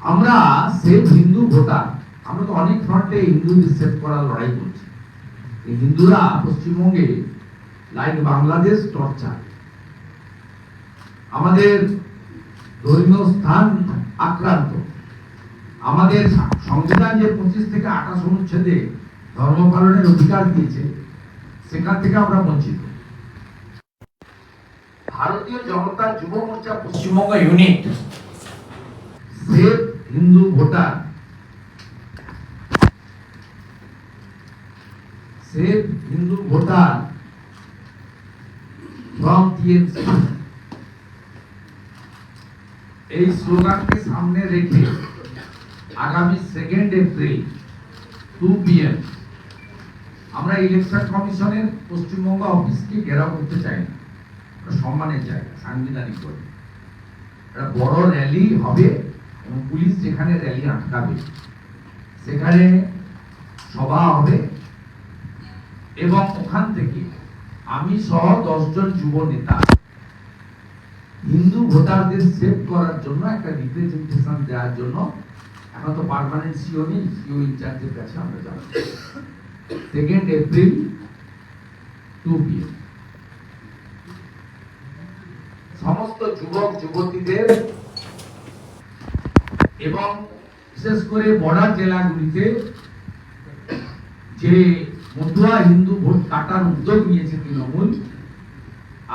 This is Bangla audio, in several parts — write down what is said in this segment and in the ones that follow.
আমরা সেফ হিন্দু ভোটার। আমরা তো অনেক ফ্রন্টে হিন্দুদের সেভ করার লড়াই করছি। হিন্দুরা পশ্চিমবঙ্গে লাইক বাংলাদেশ টর্চার আমাদের ধর্মীয় স্থান আক্রান্ত। আমাদের সংবিধান যে পঁচিশ থেকে আঠাশ অনুচ্ছেদে ধর্ম পালনের অধিকার দিয়েছে, সেখান থেকে আমরা বঞ্চিত। Bharatiya Janata Yuva Morcha Paschimbanga unit safe Hindu voter safe Hindu voter from TMC এই স্লোগানকে সামনে রেখে আগামী সেকেন্ড এপ্রিল টু পিএম আমরা ইলেকশন কমিশনের পশ্চিমবঙ্গ অফিসকে ঘেরাও করতে চাই না। সম্মানের জায়গা, সাংবিধানিক বলে। একটা বড় র্যালি হবে যেখানে র্যালি আটকাবে, সেখানে সভা হবে এবং ওখান থেকে আমি সহ দশজন যুব নেতা হিন্দু ভোটারদের সেভ করার জন্য একটা রিপ্রেজেন্টেশন দেওয়ার জন্য, এখন তো পার্মানেন্ট সিও নেই সিও ইনচার্জের কাছে আমরা যাব। সেকেন্ড এপ্রিল টু পিএম সমস্ত যুবক যুবতীদের এবং বিশেষ করে বর্ডার জেলাগুলিতে যে মতুয়া হিন্দু ভোট কাটার উদ্যোগ নিয়েছে তৃণমূল,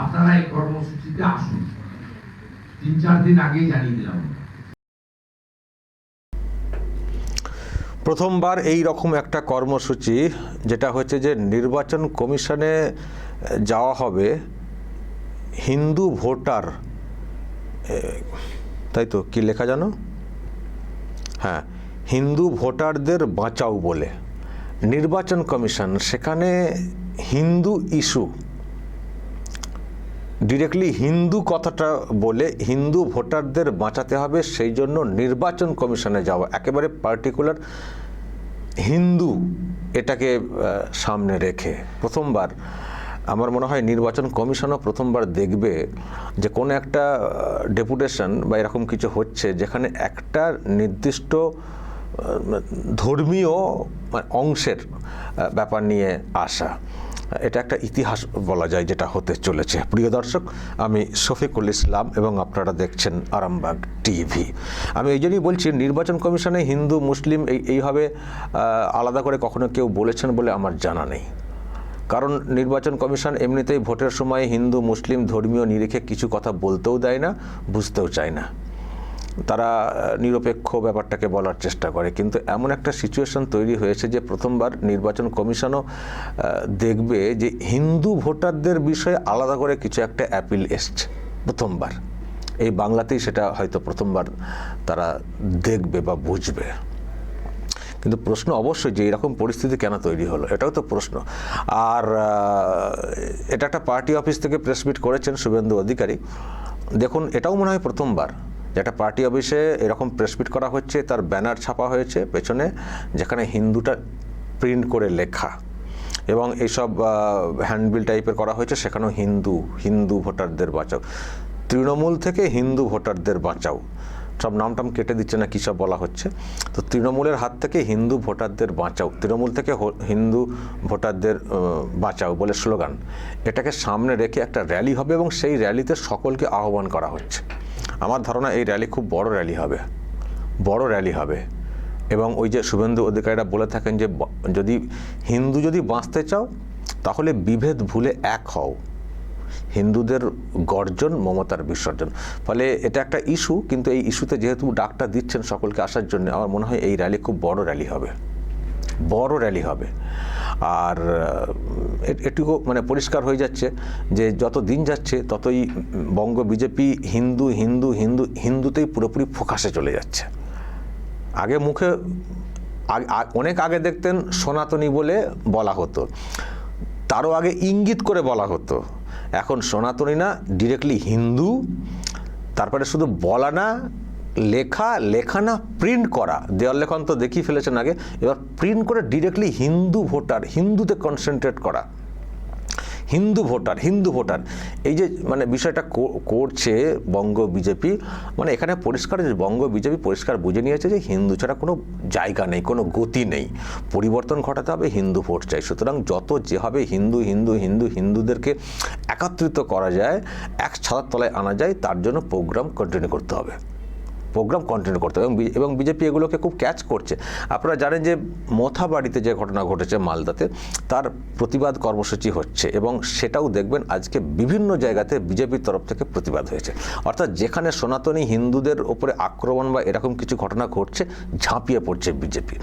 আপনারা এই কর্মসূচিতে আসুন। তিন চার দিন আগেই জানিয়ে দিলাম প্রথমবার এই রকম একটা কর্মসূচি, যেটা হচ্ছে যে নির্বাচন কমিশনে যাওয়া হবে হিন্দু ভোটার তাই তো, কি লেখা জানো? হ্যাঁ হিন্দু ভোটারদের বাঁচাও বলে। নির্বাচন কমিশন, সেখানে হিন্দু ইস্যু। ডিরেক্টলি হিন্দু কথাটা বলে হিন্দু ভোটারদের বাঁচাতে হবে, সেই জন্য নির্বাচন কমিশনে যাওয়া। একেবারে পার্টিকুলার হিন্দু এটাকে সামনে রেখে। প্রথমবার আমার মনে হয় নির্বাচন কমিশনও প্রথমবার দেখবে যে কোনো একটা ডেপুটেশন বা এরকম কিছু হচ্ছে যেখানে একটা নির্দিষ্ট ধর্মীয় মানে অংশের ব্যাপার নিয়ে আসা। এটা একটা ইতিহাস বলা যায় যেটা হতে চলেছে। প্রিয় দর্শক, আমি শফিকুল ইসলাম এবং আপনারা দেখছেন আরামবাগ টিভি। আমি এই জন্যই বলছি, নির্বাচন কমিশনে হিন্দু, মুসলিম এই, এইভাবে আলাদা করে কখনো কেউ বলেছেন বলে আমার জানা নেই। কারণ নির্বাচন কমিশন এমনিতেই ভোটের সময় হিন্দু, মুসলিম ধর্মীয় নিরিখে কিছু কথা বলতেও দেয় না, বুঝতেও চায় না। তারা নিরপেক্ষ ব্যাপারটাকে বলার চেষ্টা করে। কিন্তু এমন একটা সিচুয়েশন তৈরি হয়েছে যে প্রথমবার নির্বাচন কমিশনও দেখবে যে হিন্দু ভোটারদের বিষয়ে আলাদা করে কিছু একটা অ্যাপিল এসছে প্রথমবার। এই বাংলাতেই সেটা হয়তো প্রথমবার তারা দেখবে বা বুঝবে। কিন্তু প্রশ্ন অবশ্যই যে এরকম পরিস্থিতি কেন তৈরি হলো, এটাও তো প্রশ্ন। আর এটা একটা পার্টি অফিস থেকে প্রেস মিট করেছেন শুভেন্দু অধিকারী। দেখুন, এটাও মনে হয় প্রথমবার যে একটা পার্টি অফিসে এরকম প্রেস মিট করা হচ্ছে, তার ব্যানার ছাপা হয়েছে পেছনে, যেখানে হিন্দুটা প্রিন্ট করে লেখা। এবং এইসব হ্যান্ডবিল টাইপের করা হয়েছে, সেখানেও হিন্দু হিন্দু ভোটারদের বাঁচাও। তৃণমূল থেকে হিন্দু ভোটারদের বাঁচাও। সব নাম টাম কেটে দিচ্ছে না, কী সব বলা হচ্ছে? তো তৃণমূলের হাত থেকে হিন্দু ভোটারদের বাঁচাও, তৃণমূল থেকে হিন্দু ভোটারদের বাঁচাও বলে স্লোগান। এটাকে সামনে রেখে একটা র্যালি হবে এবং সেই র্যালিতে সকলকে আহ্বান করা হচ্ছে। আমার ধারণা এই র্যালি খুব বড় র্যালি হবে, বড় র্যালি হবে। এবং ওই যে শুভেন্দু অধিকারীরা বলে থাকেন যে যদি হিন্দু যদি বাঁচতে চাও, তাহলে বিভেদ ভুলে এক হও। হিন্দুদের গর্জন, মমতার বিসর্জন। ফলে এটা একটা ইস্যু, কিন্তু এই ইস্যুতে যেহেতু ডাকটা দিচ্ছেন সকলকে আসার জন্য, আমার মনে হয় এই র্যালি খুব বড় র্যালি হবে। বড় র্যালি হবে। আর এটুকু মানে পরিষ্কার হয়ে যাচ্ছে যে যত দিন যাচ্ছে, ততই Banga BJP Hindu Hindu Hindu, হিন্দুতেই পুরোপুরি ফোকাসে চলে যাচ্ছে। আগে মুখে অনেক আগে দেখতেন সনাতনী বলে বলা হতো। তারও আগে ইঙ্গিত করে বলা হতো। এখন সনাতনী না ডিরেক্টলি হিন্দু, তারপরে শুধু বলা না, লেখা লেখা না প্রিন্ট করা। দেওয়াল লেখন তো দেখিয়ে ফেলেছেন আগে। এবার প্রিন্ট করে ডিরেক্টলি হিন্দু ভোটার, হিন্দুতে কনসেন্ট্রেট করা। Hindu voter Hindu voter. এই যে মানে বিষয়টা করছে বঙ্গ বিজেপি মানে এখানে পরিষ্কার যে বঙ্গ বিজেপি পরিষ্কার বুঝে নিয়েছে যে হিন্দু ছাড়া কোনো জায়গা নেই, কোনো গতি নেই। পরিবর্তন ঘটাতে হবে, হিন্দু ভোট চাই। সুতরাং যত যেভাবে হিন্দু হিন্দু হিন্দু, হিন্দুদেরকে একত্রিত করা যায়, এক ছাতার তলায় আনা যায়, তার জন্য প্রোগ্রাম কন্টিনিউ করতে হবে। প্রোগ্রাম কন্টিনিউ করতে হবে। এবং বিজেপি এগুলোকে খুব ক্যাচ করছে। আপনারা জানেন যে মথাবাড়িতে যে ঘটনা ঘটেছে মালদাতে, তার প্রতিবাদ কর্মসূচি হচ্ছে এবং সেটাও দেখবেন আজকে বিভিন্ন জায়গাতে বিজেপির তরফ থেকে প্রতিবাদ হয়েছে। অর্থাৎ যেখানে সনাতনী হিন্দুদের ওপরে আক্রমণ বা এরকম কিছু ঘটনা ঘটছে, ঝাঁপিয়ে পড়ছে বিজেপি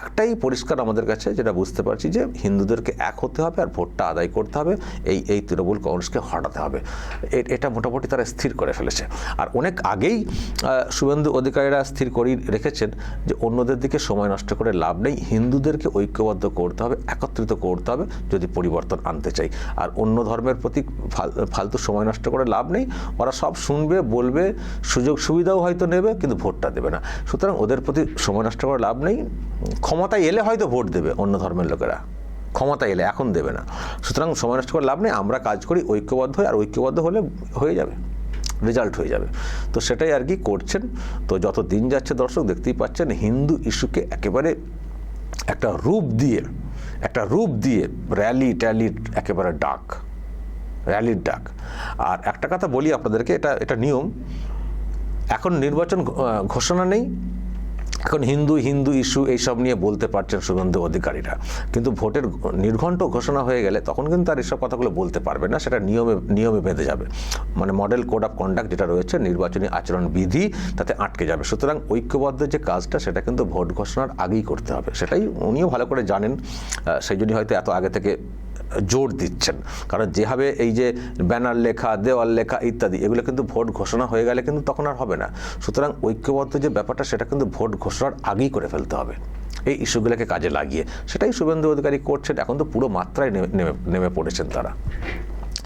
একটাই পরিষ্কার আমাদের কাছে, যেটা বুঝতে পারছি যে হিন্দুদেরকে এক হতে হবে আর ভোটটা আদায় করতে হবে, এই এই তৃণমূল কংগ্রেসকে হটাতে হবে। এটা মোটামুটি তারা স্থির করে ফেলেছে। আর অনেক আগেই শুভেন্দু অধিকারীরা স্থির করেই রেখেছেন যে অন্যদের দিকে সময় নষ্ট করে লাভ নেই, হিন্দুদেরকে ঐক্যবদ্ধ করতে হবে, একত্রিত করতে হবে, যদি পরিবর্তন আনতে চাই। আর অন্য ধর্মের প্রতি ফালতু সময় নষ্ট করে লাভ নেই, ওরা সব শুনবে, বলবে, সুযোগ সুবিধাও হয়তো নেবে, কিন্তু ভোটটা দেবে না। সুতরাং ওদের প্রতি সময় নষ্ট করে লাভ নেই। ক্ষমতায় এলে হয়তো ভোট দেবে অন্য ধর্মের লোকেরা। ক্ষমতা এলে, এখন দেবে না। সুতরাং সময় নষ্ট করে লাভ নেই, আমরা কাজ করি, ঐক্যবদ্ধ হয়ে আর ঐক্যবদ্ধ হলে হয়ে যাবে রেজাল্ট হয়ে যাবে। তো সেটাই আর কি করছেন। তো যত দিন যাচ্ছে দর্শক, দেখতেই পাচ্ছেন, হিন্দু ইস্যুকে একেবারে একটা রূপ দিয়ে, একটা রূপ দিয়ে র্যালি ট্যালির একেবারে ডাক র্যালির ডাক। আর একটা কথা বলি আপনাদেরকে, এটা এটা নিয়ম। এখন নির্বাচন ঘোষণা নেই এখন হিন্দু হিন্দু ইস্যু এইসব নিয়ে বলতে পারছেন শুভেন্দু অধিকারীরা। কিন্তু ভোটের নির্ঘণ্ট ঘোষণা হয়ে গেলে তখন কিন্তু আর এসব কথাগুলো বলতে পারবে না, সেটা নিয়মে নিয়মে বেঁধে যাবে। মানে মডেল কোড অফ কন্ডাক্ট যেটা রয়েছে, নির্বাচনী আচরণ বিধি তাতে আটকে যাবে। সুতরাং ঐক্যবদ্ধ যে কাজটা, সেটা কিন্তু ভোট ঘোষণার আগেই করতে হবে। সেটাই উনিও ভালো করে জানেন সেই জন্যই হয়তো এত আগে থেকে জোর দিচ্ছেন। কারণ যেভাবে এই যে ব্যানার লেখা, দেওয়াল লেখা ইত্যাদি, এগুলো কিন্তু ভোট ঘোষণা হয়ে গেলে কিন্তু তখন আর হবে না। সুতরাং ঐক্যবদ্ধ যে ব্যাপারটা, সেটা কিন্তু ভোট ঘোষণার আগেই করে ফেলতে হবে। এই ইস্যুগুলোকে কাজে লাগিয়ে। সেটাই শুভেন্দু অধিকারী করছেন। এখন তো পুরো মাত্রায় নেমে নেমে পড়েছেন তারা।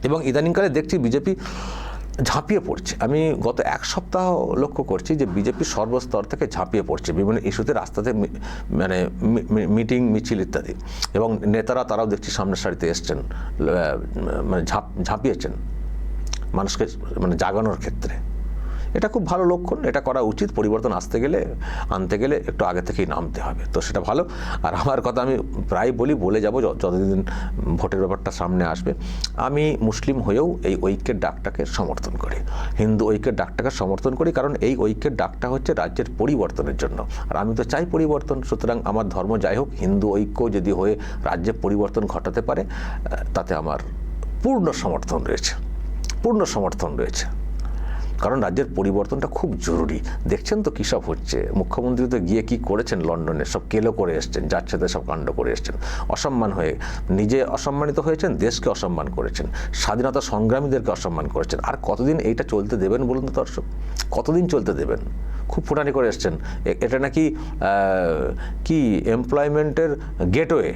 এবং ইদানিংকালে দেখছি বিজেপি ঝাঁপিয়ে পড়ছে। আমি গত এক সপ্তাহ লক্ষ্য করছি যে বিজেপি সর্বস্তর থেকে ঝাঁপিয়ে পড়ছে, বিভিন্ন ইস্যুতে রাস্তাতে মানে মিটিং, মিছিল ইত্যাদি। এবং নেতারা তারাও দেখছি সামনের সারিতে এসছেন মানে ঝাঁপ, ঝাঁপিয়েছেন মানুষকে মানে জাগানোর ক্ষেত্রে। এটা খুব ভালো লক্ষণ, এটা করা উচিত। পরিবর্তন আসতে গেলে, আনতে গেলে একটু আগে থেকেই নামতে হবে। তো সেটা ভালো। আর আমার কথা আমি প্রায় বলি, বলে যাব যতদিন ভোটের ব্যাপারটা সামনে আসবে। আমি মুসলিম হয়েও এই ঐক্যের ডাকটাকে সমর্থন করি। হিন্দু ঐক্যের ডাকটাকে সমর্থন করি, কারণ এই ঐক্যের ডাকটা হচ্ছে রাজ্যের পরিবর্তনের জন্য। আর আমি তো চাই পরিবর্তন, সুতরাং আমার ধর্ম যাই হোক, হিন্দু ঐক্য যদি হয়ে রাজ্যে পরিবর্তন ঘটাতে পারে তাতে আমার পূর্ণ সমর্থন রয়েছে। পূর্ণ সমর্থন রয়েছে। কারণ রাজ্যের পরিবর্তনটা খুব জরুরি। দেখছেন তো কী সব হচ্ছে? মুখ্যমন্ত্রী তো গিয়ে কি করেছেন লন্ডনে? সব কেলো করে এসছেন যাচ্ছে সব কাণ্ড করে এসছেন। অসম্মান হয়ে নিজে অসম্মানিত হয়েছেন, দেশকে অসম্মান করেছেন। স্বাধীনতা সংগ্রামীদেরকে অসম্মান করেছেন। আর কতদিন এইটা চলতে দেবেন বলুন তো দর্শক? কতদিন চলতে দেবেন? খুব ফুটানি করে এসছেন। এটা নাকি কি এমপ্লয়মেন্টের গেটওয়ে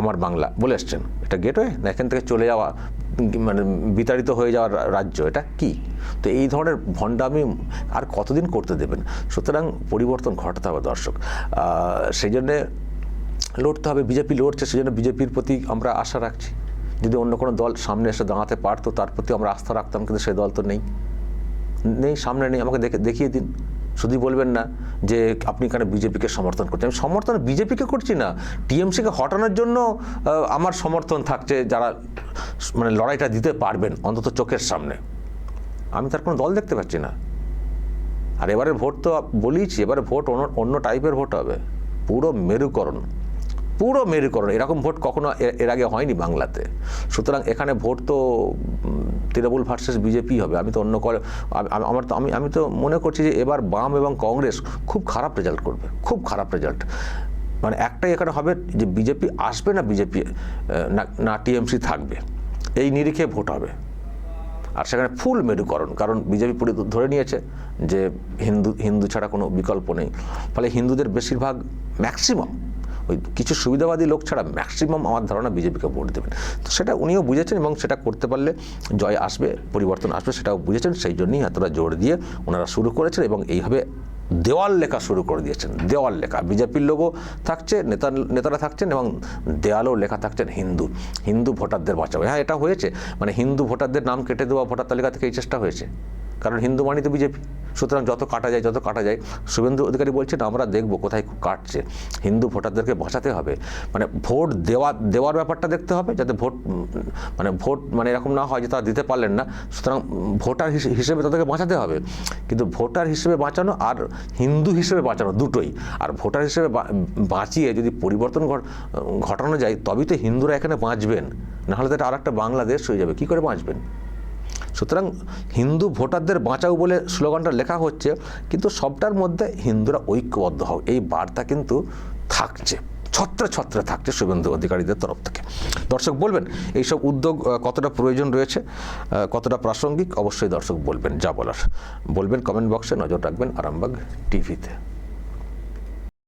আমার বাংলা, বলে এসছেন এটা গেটওয়ে না, এখান থেকে চলে যাওয়া মানে বিতাড়িত হয়ে যাওয়ার রাজ্য, এটা কি? তো এই ধরনের ভণ্ডামি আর কতদিন করতে দেবেন? সুতরাং পরিবর্তন ঘটাতে হবে দর্শক। সেই জন্যে লড়তে হবে, বিজেপি লড়ছে সেই জন্য বিজেপির প্রতি আমরা আশা রাখছি। যদি অন্য কোনো দল সামনে এসে দাঁড়াতে পারতো, তার প্রতি আমরা আস্থা রাখতাম, কিন্তু সেই দল তো নেই। নেই, সামনে নেই, আমাকে দেখে, দেখিয়ে দিন। শুধুই বলবেন না যে আপনি কেন বিজেপিকে সমর্থন করছেন। আমি সমর্থন বিজেপিকে করছি না। টিএমসিকে হটানোর জন্য আমার সমর্থন থাকছে যারা মানে লড়াইটা দিতে পারবেন অন্তত চোখের সামনে। আমি তার কোনো দল দেখতে পাচ্ছি না। আর এবারে ভোট তো বলিছি এবারে ভোট অন্য অন্য টাইপের ভোট হবে। পুরো মেরুকরণ। পুরো মেরুকরণ, এরকম ভোট কখনো এর আগে হয়নি বাংলাতে। সুতরাং এখানে ভোট তো তৃণমূল ভার্সেস বিজেপি হবে। আমি তো অন্য আম- আমার তো, আমি আমি তো মনে করছি যে এবার বাম এবং কংগ্রেস খুব খারাপ রেজাল্ট করবে, খুব খারাপ রেজাল্ট মানে একটাই এখানে হবে যে বিজেপি আসবে না বিজেপি না টিএমসি থাকবে। এই নিরিখে ভোট হবে। আর সেখানে ফুল মেরুকরণ, কারণ বিজেপি পুরো ধরে নিয়েছে যে হিন্দু হিন্দু ছাড়া কোনো বিকল্প নেই। ফলে হিন্দুদের বেশিরভাগ ম্যাক্সিমাম ওই কিছু সুবিধাবাদী লোক ছাড়া ম্যাক্সিমাম আমার ধারণা বিজেপিকে ভোট দেবেন। তো সেটা উনিও বুঝেছেন এবং সেটা করতে পারলে জয় আসবে, পরিবর্তন আসবে সেটাও বুঝেছেন, সেই জন্যই এতটা জোর দিয়ে ওনারা শুরু করেছেন এবং এইভাবে দেওয়াল লেখা শুরু করে দিয়েছেন, দেওয়াল লেখা। বিজেপির লোগো থাকছে, নেতা নেতারা থাকছেন এবং দেওয়ালেও লেখা থাকছেন হিন্দু। হিন্দু ভোটারদের বাঁচাবে হ্যাঁ এটা হয়েছে। মানে হিন্দু ভোটারদের নাম কেটে দেওয়া ভোটার তালিকা থেকে এই চেষ্টা হয়েছে। কারণ হিন্দু মানি তো বিজেপি। সুতরাং যত কাটা যায়, যত কাটা যায়, শুভেন্দু অধিকারী বলছেন, আমরা দেখব কোথায় কাটছে। হিন্দু ভোটারদেরকে বাঁচাতে হবে। মানে ভোট দেওয়া দেওয়ার ব্যাপারটা দেখতে হবে, যাতে ভোট মানে ভোট মানে এরকম না হয় যে তারা দিতে পারলেন না। সুতরাং ভোটার হিসে- হিসেবে তাদেরকে বাঁচাতে হবে। কিন্তু ভোটার হিসেবে বাঁচানো আর হিন্দু হিসেবে বাঁচানো দুটোই। আর ভোটার হিসেবে বাঁচিয়ে যদি পরিবর্তন ঘট- ঘটানো যায়, তবেই তো হিন্দুরা এখানে বাঁচবেন। নাহলে তো এটা আর একটা বাংলাদেশ হয়ে যাবে। কী করে বাঁচবেন? সুতরাং হিন্দু ভোটারদের বাঁচাও বলে স্লোগানটা লেখা হচ্ছে, কিন্তু সবটার মধ্যে হিন্দুরা ঐক্যবদ্ধ হোক এই বার্তা কিন্তু থাকছে। ছত্রে ছত্রে থাকছে শুভেন্দু অধিকারীদের তরফ থেকে। দর্শক বলবেন, এইসব উদ্যোগ কতটা প্রয়োজন রয়েছে? কতটা প্রাসঙ্গিক? অবশ্যই দর্শক বলবেন, যা বলার। বলবেন কমেন্ট বক্সে নজর রাখবেন আরামবাগ টিভিতে।